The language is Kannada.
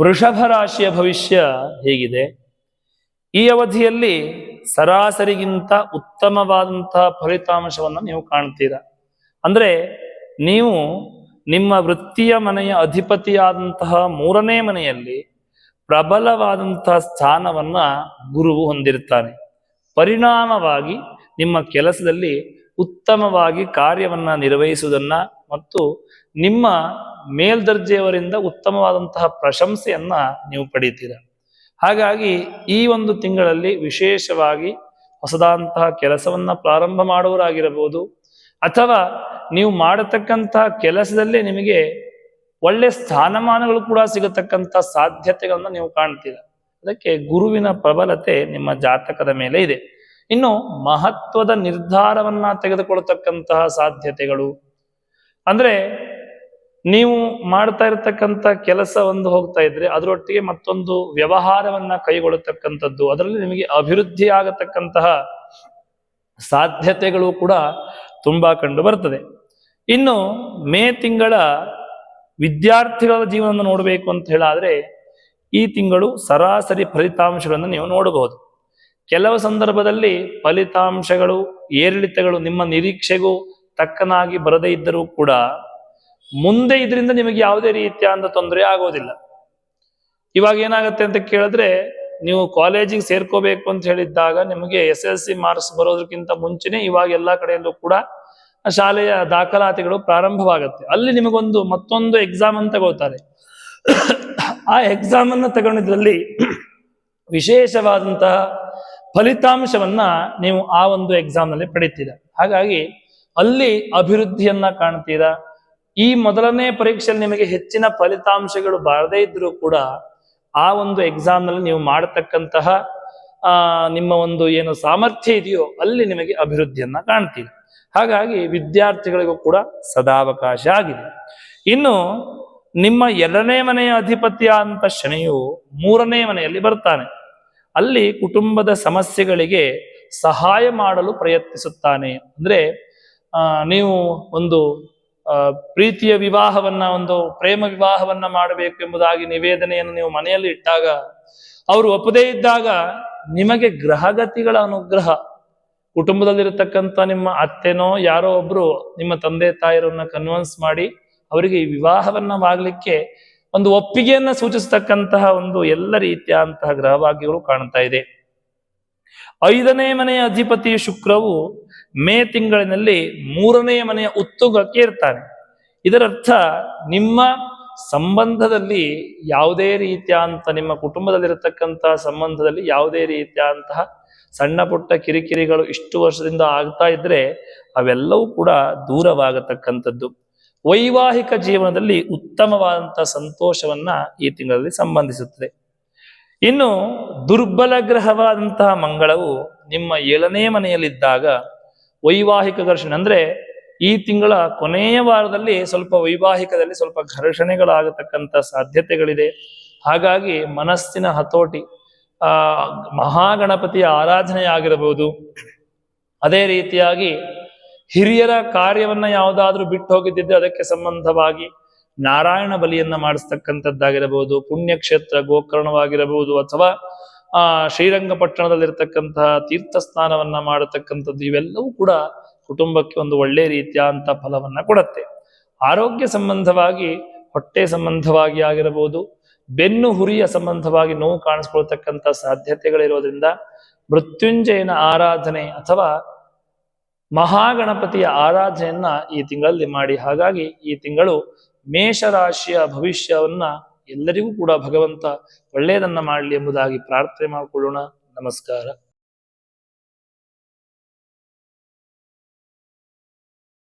ವೃಷಭ ರಾಶಿಯ ಭವಿಷ್ಯ ಹೇಗಿದೆ? ಈ ಅವಧಿಯಲ್ಲಿ ಸರಾಸರಿಗಿಂತ ಉತ್ತಮವಾದಂತಹ ಫಲಿತಾಂಶವನ್ನು ನೀವು ಕಾಣ್ತೀರಾ. ಅಂದ್ರೆ ನೀವು ನಿಮ್ಮ ವೃತ್ತಿಯ ಮನೆಯ ಅಧಿಪತಿಯಾದಂತಹ ಮೂರನೇ ಮನೆಯಲ್ಲಿ ಪ್ರಬಲವಾದಂತಹ ಸ್ಥಾನವನ್ನ ಗುರುವು ಹೊಂದಿರ್ತಾನೆ. ಪರಿಣಾಮವಾಗಿ ನಿಮ್ಮ ಕೆಲಸದಲ್ಲಿ ಉತ್ತಮವಾಗಿ ಕಾರ್ಯವನ್ನ ನಿರ್ವಹಿಸುವುದನ್ನ ಮತ್ತು ನಿಮ್ಮ ಮೇಲ್ದರ್ಜೆಯವರಿಂದ ಉತ್ತಮವಾದಂತಹ ಪ್ರಶಂಸೆಯನ್ನ ನೀವು ಪಡೀತೀರ. ಹಾಗಾಗಿ ಈ ಒಂದು ತಿಂಗಳಲ್ಲಿ ವಿಶೇಷವಾಗಿ ಹೊಸದಾದಂತಹ ಕೆಲಸವನ್ನ ಪ್ರಾರಂಭ ಮಾಡುವರಾಗಿರಬಹುದು ಅಥವಾ ನೀವು ಮಾಡತಕ್ಕಂತಹ ಕೆಲಸದಲ್ಲೇ ನಿಮಗೆ ಒಳ್ಳೆ ಸ್ಥಾನಮಾನಗಳು ಕೂಡ ಸಿಗತಕ್ಕಂತ ಸಾಧ್ಯತೆಗಳನ್ನ ನೀವು ಕಾಣ್ತೀರ. ಅದಕ್ಕೆ ಗುರುವಿನ ಪ್ರಬಲತೆ ನಿಮ್ಮ ಜಾತಕದ ಮೇಲೆ ಇದೆ. ಇನ್ನು ಮಹತ್ವದ ನಿರ್ಧಾರವನ್ನ ತೆಗೆದುಕೊಳ್ತಕ್ಕಂತಹ ಸಾಧ್ಯತೆಗಳು. ಅಂದ್ರೆ ನೀವು ಮಾಡ್ತಾ ಇರ್ತಕ್ಕಂಥ ಕೆಲಸ ಒಂದು ಹೋಗ್ತಾ ಇದ್ರೆ ಅದರೊಟ್ಟಿಗೆ ಮತ್ತೊಂದು ವ್ಯವಹಾರವನ್ನ ಕೈಗೊಳ್ಳತಕ್ಕಂಥದ್ದು. ಅದರಲ್ಲಿ ನಿಮಗೆ ಅಭಿವೃದ್ಧಿ ಆಗತಕ್ಕಂತಹ ಸಾಧ್ಯತೆಗಳು ಕೂಡ ತುಂಬಾ ಕಂಡು ಬರ್ತದೆ. ಇನ್ನು ಮೇ ತಿಂಗಳ ವಿದ್ಯಾರ್ಥಿಗಳ ಜೀವನವನ್ನು ನೋಡಬೇಕು ಅಂತ ಹೇಳಾದ್ರೆ ಈ ತಿಂಗಳು ಸರಾಸರಿ ಫಲಿತಾಂಶಗಳನ್ನು ನೀವು ನೋಡಬಹುದು. ಕೆಲವು ಸಂದರ್ಭದಲ್ಲಿ ಫಲಿತಾಂಶಗಳು, ಏರಿಳಿತಗಳು ನಿಮ್ಮ ನಿರೀಕ್ಷೆಗೂ ತಕ್ಕನಾಗಿ ಬರದೇ ಇದ್ದರೂ ಕೂಡ ಮುಂದೆ ಇದರಿಂದ ನಿಮಗೆ ಯಾವುದೇ ರೀತಿಯಾದ ತೊಂದರೆ ಆಗೋದಿಲ್ಲ. ಇವಾಗ ಏನಾಗುತ್ತೆ ಅಂತ ಕೇಳಿದ್ರೆ, ನೀವು ಕಾಲೇಜಿಗೆ ಸೇರ್ಕೋಬೇಕು ಅಂತ ಹೇಳಿದ್ದಾಗ ನಿಮಗೆ ಎಸ್ ಎಲ್ ಸಿ ಮಾರ್ಕ್ಸ್ ಬರೋದಕ್ಕಿಂತ ಮುಂಚೆನೆ ಇವಾಗ ಎಲ್ಲಾ ಕಡೆಯಲ್ಲೂ ಕೂಡ ಶಾಲೆಯ ದಾಖಲಾತಿಗಳು ಪ್ರಾರಂಭವಾಗುತ್ತೆ. ಅಲ್ಲಿ ನಿಮಗೊಂದು ಮತ್ತೊಂದು ಎಕ್ಸಾಮ್ ಅಂತ ತಗೋತಾರೆ ಆ ಎಕ್ಸಾಮ್ ಅನ್ನ ತಗೊಂಡಿದ್ರಲ್ಲಿ ವಿಶೇಷವಾದಂತಹ ಫಲಿತಾಂಶವನ್ನ ನೀವು ಆ ಒಂದು ಎಕ್ಸಾಮ್ನಲ್ಲಿ ಪಡಿತೀರ. ಹಾಗಾಗಿ ಅಲ್ಲಿ ಅಭಿವೃದ್ಧಿಯನ್ನ ಕಾಣ್ತೀರಾ? ಈ ಮೊದಲನೇ ಪರೀಕ್ಷೆಯಲ್ಲಿ ನಿಮಗೆ ಹೆಚ್ಚಿನ ಫಲಿತಾಂಶಗಳು ಬಾರದೇ ಇದ್ರೂ ಕೂಡ ಆ ಒಂದು ಎಕ್ಸಾಮ್ನಲ್ಲಿ ನೀವು ಮಾಡತಕ್ಕಂತಹ ನಿಮ್ಮ ಒಂದು ಏನು ಸಾಮರ್ಥ್ಯ ಇದೆಯೋ ಅಲ್ಲಿ ನಿಮಗೆ ಅಭಿವೃದ್ಧಿಯನ್ನ ಕಾಣ್ತೀವಿ ಹಾಗಾಗಿ ವಿದ್ಯಾರ್ಥಿಗಳಿಗೂ ಕೂಡ ಸದಾವಕಾಶ ಆಗಿದೆ. ಇನ್ನು ನಿಮ್ಮ ಎರಡನೇ ಮನೆಯ ಅಧಿಪತಿಯಾದಂತ ಶನಿಯು ಮೂರನೇ ಮನೆಯಲ್ಲಿ ಬರ್ತಾನೆ. ಅಲ್ಲಿ ಕುಟುಂಬದ ಸಮಸ್ಯೆಗಳಿಗೆ ಸಹಾಯ ಮಾಡಲು ಪ್ರಯತ್ನಿಸುತ್ತಾನೆ. ಅಂದ್ರೆ ನೀವು ಒಂದು ಪ್ರೀತಿಯ ವಿವಾಹವನ್ನ ಒಂದು ಪ್ರೇಮ ವಿವಾಹವನ್ನ ಮಾಡಬೇಕು ಎಂಬುದಾಗಿ ನಿವೇದನೆಯನ್ನು ನೀವು ಮನೆಯಲ್ಲಿ ಇಟ್ಟಾಗ, ಅವರು ಒಪ್ಪದೇ ಇದ್ದಾಗ ನಿಮಗೆ ಗ್ರಹಗತಿಗಳ ಅನುಗ್ರಹ, ಕುಟುಂಬದಲ್ಲಿರತಕ್ಕಂಥ ನಿಮ್ಮ ಅತ್ತೆನೋ ಯಾರೋ ಒಬ್ರು ನಿಮ್ಮ ತಂದೆ ತಾಯಿರನ್ನ ಕನ್ವಿನ್ಸ್ ಮಾಡಿ ಅವರಿಗೆ ಈ ವಿವಾಹವನ್ನ ಆಗ್ಲಿಕ್ಕೆ ಒಂದು ಒಪ್ಪಿಗೆಯನ್ನ ಸೂಚಿಸತಕ್ಕಂತಹ ಒಂದು ಎಲ್ಲ ರೀತಿಯಾದಂತಹ ಗ್ರಹಭಾಗ್ಯಗಳು ಕಾಣ್ತಾ ಇದೆ. ಐದನೇ ಮನೆಯ ಅಧಿಪತಿ ಶುಕ್ರವು ಮೇ ತಿಂಗಳಿನಲ್ಲಿ ಮೂರನೇ ಮನೆಯ ಉತ್ತುಗಕ್ಕೆ ಇರ್ತಾನೆ. ಇದರರ್ಥ ನಿಮ್ಮ ಸಂಬಂಧದಲ್ಲಿ ಯಾವುದೇ ರೀತಿಯಾದಂಥ, ನಿಮ್ಮ ಕುಟುಂಬದಲ್ಲಿರತಕ್ಕಂತಹ ಸಂಬಂಧದಲ್ಲಿ ಯಾವುದೇ ರೀತಿಯಾದಂತಹ ಸಣ್ಣ ಪುಟ್ಟ ಕಿರಿಕಿರಿಗಳು ಇಷ್ಟು ವರ್ಷದಿಂದ ಆಗ್ತಾ ಇದ್ರೆ ಅವೆಲ್ಲವೂ ಕೂಡ ದೂರವಾಗತಕ್ಕಂಥದ್ದು. ವೈವಾಹಿಕ ಜೀವನದಲ್ಲಿ ಉತ್ತಮವಾದಂತಹ ಸಂತೋಷವನ್ನ ಈ ತಿಂಗಳಲ್ಲಿ ಸಂಬಂಧಿಸುತ್ತದೆ. ಇನ್ನು ದುರ್ಬಲ ಗ್ರಹವಾದಂತಹ ಮಂಗಳವು ನಿಮ್ಮ ಏಳನೇ ಮನೆಯಲ್ಲಿದ್ದಾಗ ವೈವಾಹಿಕ ಘರ್ಷಣೆ. ಅಂದ್ರೆ ಈ ತಿಂಗಳ ಕೊನೆಯ ವಾರದಲ್ಲಿ ಸ್ವಲ್ಪ ವೈವಾಹಿಕದಲ್ಲಿ ಸ್ವಲ್ಪ ಘರ್ಷಣೆಗಳಾಗತಕ್ಕಂಥ ಸಾಧ್ಯತೆಗಳಿದೆ. ಹಾಗಾಗಿ ಮನಸ್ಸಿನ ಹತೋಟಿ, ಆ, ಮಹಾಗಣಪತಿಯ ಆರಾಧನೆ ಆಗಿರಬಹುದು. ಅದೇ ರೀತಿಯಾಗಿ ಹಿರಿಯರ ಕಾರ್ಯವನ್ನ ಯಾವುದಾದ್ರೂ ಬಿಟ್ಟು ಹೋಗಿದ್ದಿದ್ರೆ ಅದಕ್ಕೆ ಸಂಬಂಧವಾಗಿ ನಾರಾಯಣ ಬಲಿಯನ್ನ ಮಾಡಿಸ್ತಕ್ಕಂಥದ್ದಾಗಿರಬಹುದು, ಪುಣ್ಯಕ್ಷೇತ್ರ ಗೋಕರ್ಣವಾಗಿರಬಹುದು ಅಥವಾ ಆ ಶ್ರೀರಂಗಪಟ್ಟಣದಲ್ಲಿರ್ತಕ್ಕಂತಹ ತೀರ್ಥ ಸ್ನಾನವನ್ನ ಮಾಡತಕ್ಕಂಥದ್ದು ಇವೆಲ್ಲವೂ ಕೂಡ ಕುಟುಂಬಕ್ಕೆ ಒಂದು ಒಳ್ಳೆ ರೀತಿಯಾದಂತ ಫಲವನ್ನ ಕೊಡತ್ತೆ. ಆರೋಗ್ಯ ಸಂಬಂಧವಾಗಿ, ಹೊಟ್ಟೆ ಸಂಬಂಧವಾಗಿ ಆಗಿರಬಹುದು, ಬೆನ್ನು ಹುರಿಯ ಸಂಬಂಧವಾಗಿ ನೋವು ಕಾಣಿಸ್ಕೊಳ್ತಕ್ಕಂಥ ಸಾಧ್ಯತೆಗಳಿರೋದ್ರಿಂದ ಮೃತ್ಯುಂಜಯನ ಆರಾಧನೆ ಅಥವಾ ಮಹಾಗಣಪತಿಯ ಆರಾಧನೆಯನ್ನ ಈ ತಿಂಗಳಲ್ಲಿ ಮಾಡಿ. ಹಾಗಾಗಿ ಈ ತಿಂಗಳು ಮೇಷರಾಶಿಯ ಭವಿಷ್ಯವನ್ನ ಎಲ್ಲರಿಗೂ ಕೂಡ ಭಗವಂತ ಒಳ್ಳೆಯದನ್ನ ಮಾಡಲಿ ಎಂಬುದಾಗಿ ಪ್ರಾರ್ಥನೆ ಮಾಡಿಕೊಳ್ಳೋಣ. ನಮಸ್ಕಾರ.